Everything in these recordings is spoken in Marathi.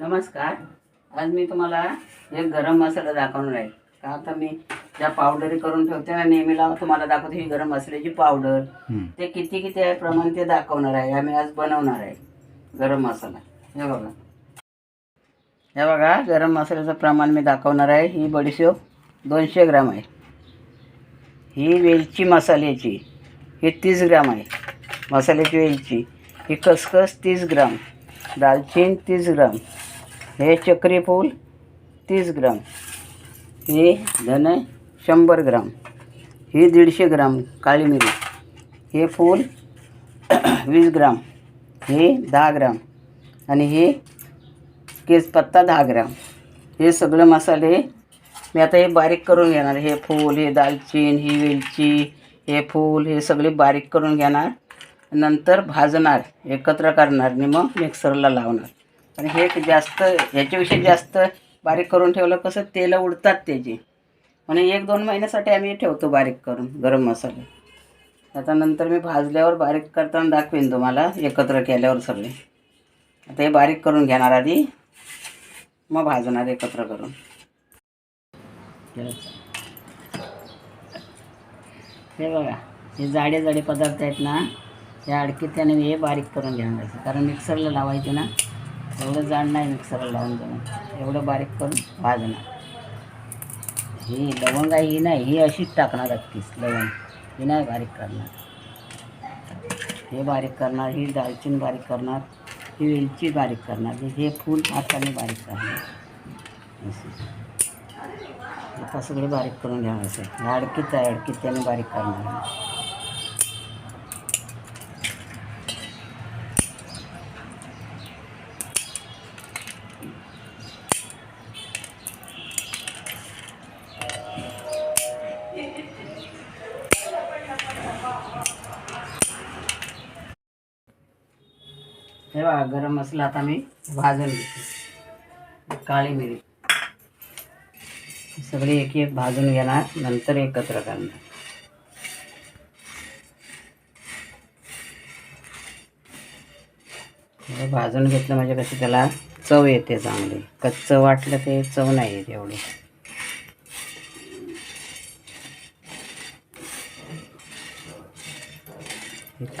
नमस्कार. आज मी तुम्हाला एक गरम मसाला दाखवणार आहे. का आता मी ज्या पावडरी करून ठेवते ना नेहमीला तुम्हाला दाखवते ही गरम मसाल्याची पावडर ते किती किती आहे प्रमाण ते दाखवणार आहे. आम्ही आज बनवणार आहे गरम मसाला. हे बघा. हे बघा गरम मसाल्याचं प्रमाण मी दाखवणार आहे. ही बडीशेप दोनशे ग्राम आहे. ही वेलची मसाल्याची ही तीस ग्राम आहे. मसाल्याची वेलची. ही खसखस तीस ग्राम. दालचीन तीस ग्राम. हे चक्री फूल तीस ग्राम. हे धन शंभर ग्राम. ही दीडशे ग्राम काळी मिरी. हे फूल वीस ग्राम. हे दहा ग्राम. आणि हे केसपत्ता दहा ग्राम. हे सगळे मसाले मी आता हे बारीक करून घेणार. हे फूल हे दालचीन ही वेलची हे फूल हे सगळे बारीक करून घेणार. नंतर भाजणार एकत्र करणार आणि मग मिक्सरला लावणार. आणि हे जास्त ह्याच्याविषयी जास्त बारीक करून ठेवलं कसं तेल उडतात त्याची म्हणून एक दोन महिन्यासाठी आम्ही ठेवतो बारीक करून गरम मसाले. आता नंतर मी भाजल्यावर बारीक करताना दाखवेन तुम्हाला एकत्र केल्यावर सगळे. आता हे बारीक करून घेणार आधी. मग भाजणार एकत्र करून. हे बघा हे जाडे जाडे पदार्थ आहेत ना त्या अडकीत त्याने हे बारीक करून घेणार कारण मिक्सरला लावायचे ना एवढं जाड नाही मिक्सरला लावून देणार एवढं बारीक करून भाजणार ही लवंग आहे ही नाही ही अशीच टाकणार अगदीच लवंग. ही नाही बारीक करणार. हे बारीक करणार ही दालचिनी बारीक करणार ही वेलची बारीक करणार हे फूल हाताने बारीक करणार. असं. आता सगळे बारीक करून घ्यावं असं अडकीत आहे अडकीत त्याने बारीक करणार. हे बघा गरम मसाला आता मी भाजून घेते. काळी मिरी. सगळी एक एक भाजून घेणार नंतर एकत्र करणार. भाजून घेतलं म्हणजे कसं त्याला चव येते चांगली. कच्च वाटलं ते चव नाही येत एवढी.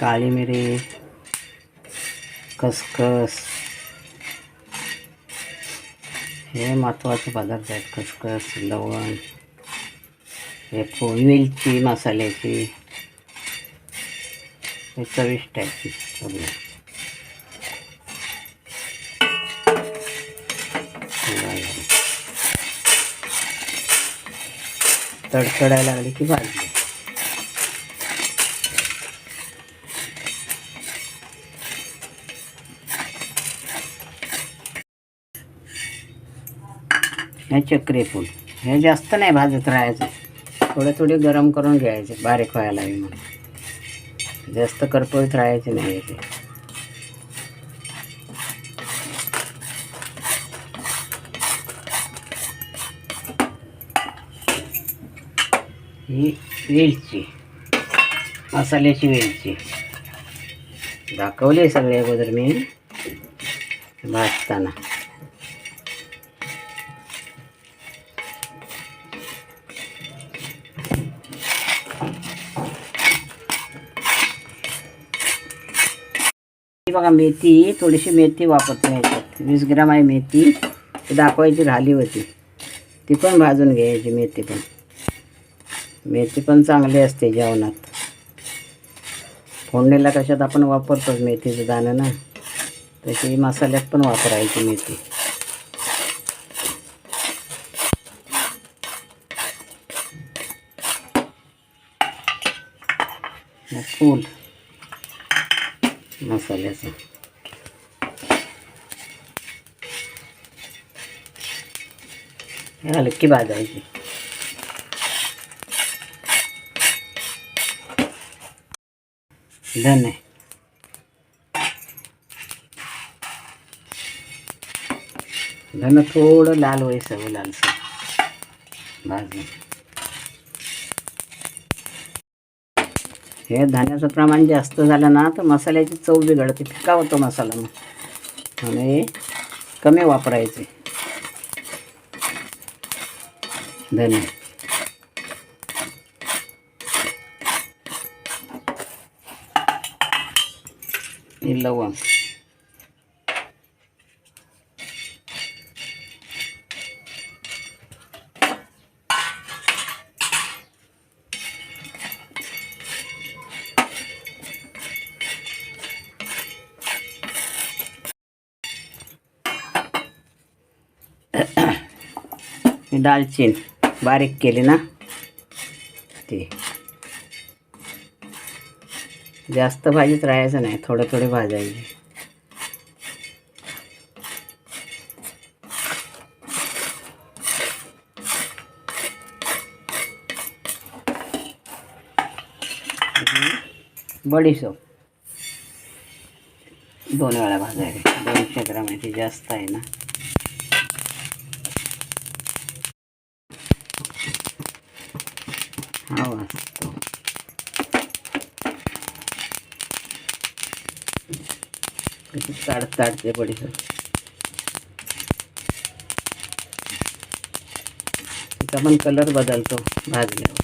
काळी मिरी खसखस हे महत्त्वाचे पदार्थ आहेत खसखस लवण. हे फूल वेलची मसाल्याची. हे चविष्ट आहे सगळं. तडतडायला लागली की भाजी हे चक्री फूल. हे जास्त नाही भाजत राहायचं. थोडे थोडे गरम करून घ्यायचे बारीक व्हायला हवी म्हणून. जास्त करपळत राहायचे नाही याचे ही वेलची मसाल्याची वेलची. दाखवली सगळे अगोदर मी भाजताना. ही बघा मेथी थोडीशी मेथी वापरते ह्याच्यात वीस ग्राम आहे मेथी. ती दाखवायची राहिली होती. ती पण भाजून घ्यायची मेथी पण. मेथी पण चांगली असते जेवणात. फोडणीला कशात आपण वापरतोच मेथीचं दाणं ना. तशी मसाल्यात पण वापरायची मेथी. मग फूल. मसाल्याचं. हलकी भाजायची. धने धन थोडं लाल व्हायचं लालसर. भाजून. हे धान्याचं प्रमाण जास्त झालं ना तर मसाल्याची चव बिघडते. फिका होतो मसाला मग. आणि कमी वापरायचे. धन्यवाद हे लवंग. मी दालचीन बारीक केली ना. ती. जास्त भाजीत राहायचं नाही थोडं थोडी भाजायची. बडीशोप. दोन वेळा भाजायची. दोनशे ग्राम आहे ती जास्त आहे ना. हा. वाचतो कशी काढ काढते बडीसर तिचा पण कलर बदलतो भाजल्यावर.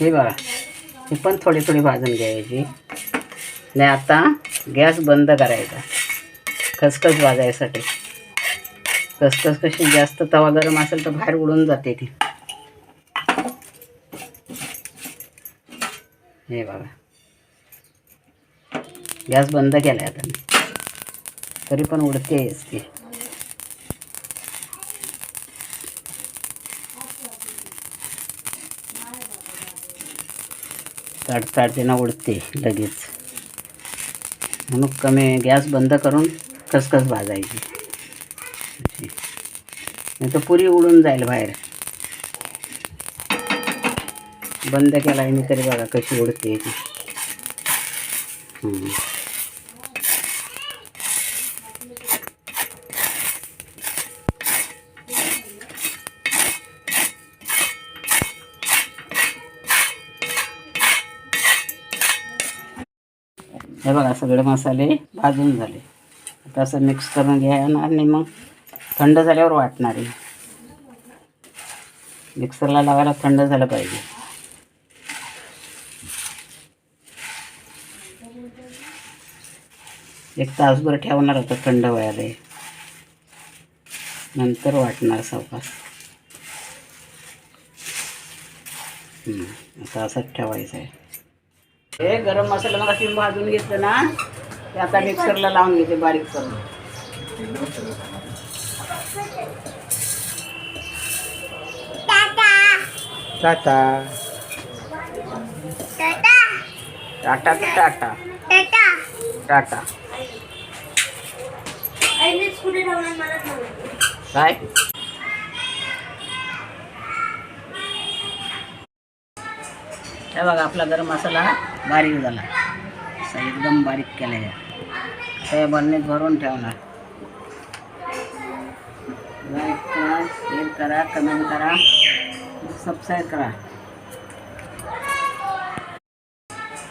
हे बघा. हे पण थोडी थोडी भाजून घ्यायची. आणि आता गॅस बंद करायचा. खसखस भाजायसाठी. खसखस कशी जास्त तवा गरम असेल तर बाहेर उडून जाते ती. हे बघा. गॅस बंद केलाय आता. तरी पण उडतेच ती. ताट ताडते उडते लगेच. म्हणून कमी गॅस बंद करून खसखस भाजायची. नाही तर पुरी उडून जाईल बाहेर. बंद केला मी तरी बघा कशी उडते ती. हे बघा सगळे मसाले भाजून झाले. आता असं मिक्स करून घ्यायणार आणि मग. थंड झाल्यावर वाटणार आहे. मिक्सरला लावायला थंड झालं पाहिजे. एक तासभर ठेवणार होतं थंड व्हायला. नंतर वाटणार सावकाश. आता असंच ठेवायचं आहे. हे गरम मसाला मला किंवा भाजून घेतलं ना ते आता मिक्सरला लावून घेते बारीक करून टाटा टाटा तर टाटा टाटा काय हे बघा आपला गरम मसाला बारीक झाला. असा एकदम बारीक केला आहे हे या बरणीत भरून ठेवणार. लाईक करा शेअर करा कमेंट करा. सबस्क्राईब करा.